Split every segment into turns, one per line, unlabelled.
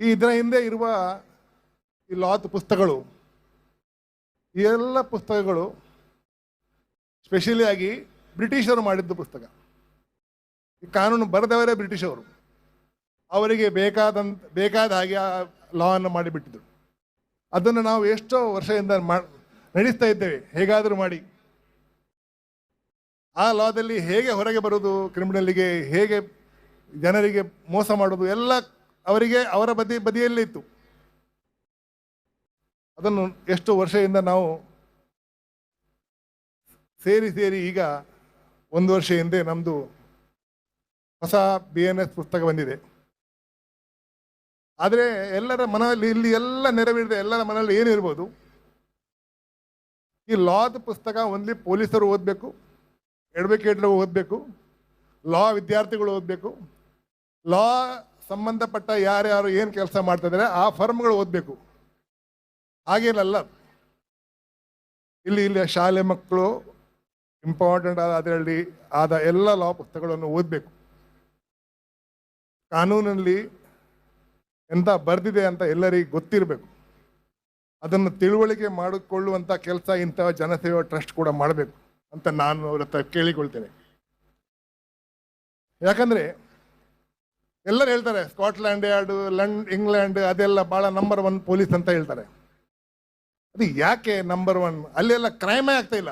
ಈ ಇದರ ಹಿಂದೆ ಇರುವ ಈ ಲಾತ್ ಪುಸ್ತಕಗಳು, ಈ ಎಲ್ಲ ಪುಸ್ತಕಗಳು ಸ್ಪೆಷಲಿ ಆಗಿ ಬ್ರಿಟಿಷರು ಮಾಡಿದ್ದು ಪುಸ್ತಕ. ಈ ಕಾನೂನು ಬರೆದವರೇ ಬ್ರಿಟಿಷವರು. ಅವರಿಗೆ ಬೇಕಾದಂತ, ಬೇಕಾದ ಹಾಗೆ ಆ ಲಾವನ್ನು ಮಾಡಿಬಿಟ್ಟಿದ್ರು. ಅದನ್ನು ನಾವು ಎಷ್ಟೋ ವರ್ಷದಿಂದ ನಡೆಸ್ತಾ ಇದ್ದೇವೆ. ಹೇಗಾದರೂ ಮಾಡಿ. ಆ ಲಾದಲ್ಲಿ ಹೇಗೆ ಹೊರಗೆ ಬರೋದು ಕ್ರಿಮಿನಲ್ಗೆ ಹೇಗೆ ಜನರಿಗೆ ಮೋಸ ಮಾಡೋದು ಎಲ್ಲ ಅವರಿಗೆ ಅವರ ಬದಿ ಬದಿಯಲ್ಲೇ ಇತ್ತು ಅದನ್ನು ಎಷ್ಟು ವರ್ಷದಿಂದ ನಾವು ಸೇರಿ ಸೇರಿ ಈಗ ಒಂದು ವರ್ಷ ಹಿಂದೆ ನಮ್ಮದು ಹೊಸ ಬಿ ಎನ್ ಎಸ್ ಪುಸ್ತಕ ಬಂದಿದೆ. ಆದರೆ ಎಲ್ಲರ ಮನೆಯಲ್ಲಿ ಇಲ್ಲಿ ಎಲ್ಲ ನೆರವಿರಿದೆ ಎಲ್ಲರ ಮನೆಯಲ್ಲಿ ಏನಿರ್ಬೋದು ಈ ಲಾದ ಪುಸ್ತಕ ಒಂದ್ಲಿ ಪೊಲೀಸರು ಓದಬೇಕು, ಎಡ್ವೊಕೇಟ್ರು ಓದಬೇಕು, ಲಾ ವಿದ್ಯಾರ್ಥಿಗಳು ಓದಬೇಕು, ಲಾ ಸಂಬಂಧಪಟ್ಟ ಯಾರ್ಯಾರು ಏನು ಕೆಲಸ ಮಾಡ್ತಾ ಇದ್ದಾರೆ ಆ ಫರ್ಮ್ಗಳು ಓದಬೇಕು. ಹಾಗೇನಲ್ಲ ಇಲ್ಲಿ ಇಲ್ಲಿ ಶಾಲೆ ಮಕ್ಕಳು ಇಂಪಾರ್ಟೆಂಟ್ ಆದ ಅದರಲ್ಲಿ ಆದ ಎಲ್ಲ ಲಾ ಪುಸ್ತಕಗಳನ್ನು ಓದಬೇಕು. ಕಾನೂನಲ್ಲಿ ಎಂತ ಬರೆದಿದೆ ಅಂತ ಎಲ್ಲರಿಗೂ ಗೊತ್ತಿರಬೇಕು. ಅದನ್ನು ತಿಳುವಳಿಕೆ ಮಾಡಿಕೊಳ್ಳುವಂಥ ಕೆಲಸ ಇಂಥ ಜನಸೇವಾ ಟ್ರಸ್ಟ್ ಕೂಡ ಮಾಡಬೇಕು ಅಂತ ನಾನು ಅವ್ರ ಹತ್ರ ಕೇಳಿಕೊಳ್ತೇನೆ. ಯಾಕಂದ್ರೆ ಎಲ್ಲರೂ ಹೇಳ್ತಾರೆ, ಸ್ಕಾಟ್ಲ್ಯಾಂಡ್ ಯಾರ್ಡ್ ಲಂಡ್, ಇಂಗ್ಲೆಂಡ್, ಅದೆಲ್ಲ ಭಾಳ ನಂಬರ್ ಒನ್ ಪೊಲೀಸ್ ಅಂತ ಹೇಳ್ತಾರೆ. ಅದು ಯಾಕೆ ನಂಬರ್ ಒನ್ ಅಲ್ಲೆಲ್ಲ ಕ್ರೈಮೇ ಆಗ್ತಾ ಇಲ್ಲ.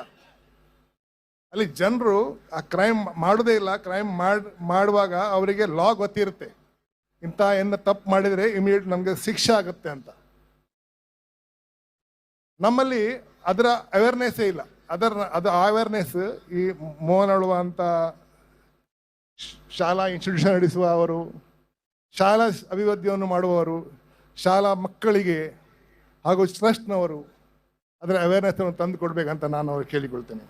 ಅಲ್ಲಿ ಜನರು ಆ ಕ್ರೈಮ್ ಮಾಡೋದೇ ಇಲ್ಲ ಕ್ರೈಮ್ ಮಾಡ್, ಮಾಡುವಾಗ ಅವರಿಗೆ ಲಾ ಗೊತ್ತಿರುತ್ತೆ. ಇಂಥ ಏನ ತಪ್ಪು ಮಾಡಿದರೆ ಇಮಿಡಿಯೇಟ್ ನಮಗೆ ಶಿಕ್ಷೆ ಆಗುತ್ತೆ ಅಂತ. ನಮ್ಮಲ್ಲಿ ಅದರ ಅವೇರ್ನೆಸ್ಸೇ ಇಲ್ಲ. ಅದರ, ಅದು ಅವೇರ್ನೆಸ್ ಈ ಮೋಹನ್ ಅಳುವ ಅಂತ ಶಾಲಾ ಇನ್ಸ್ಟಿಟ್ಯೂಷನ್ ನಡೆಸುವ ಅವರು ಶಾಲಾ ಅಭಿವೃದ್ಧಿಯನ್ನು ಮಾಡುವವರು ಶಾಲಾ ಮಕ್ಕಳಿಗೆ ಹಾಗೂ ಟ್ರಸ್ಟ್ನವರು ಅದರ ಅವೇರ್ನೆಸ್ ತಂದು ಕೊಡಬೇಕಂತ ನಾನು ಅವ್ರು ಕೇಳಿಕೊಳ್ತೇನೆ.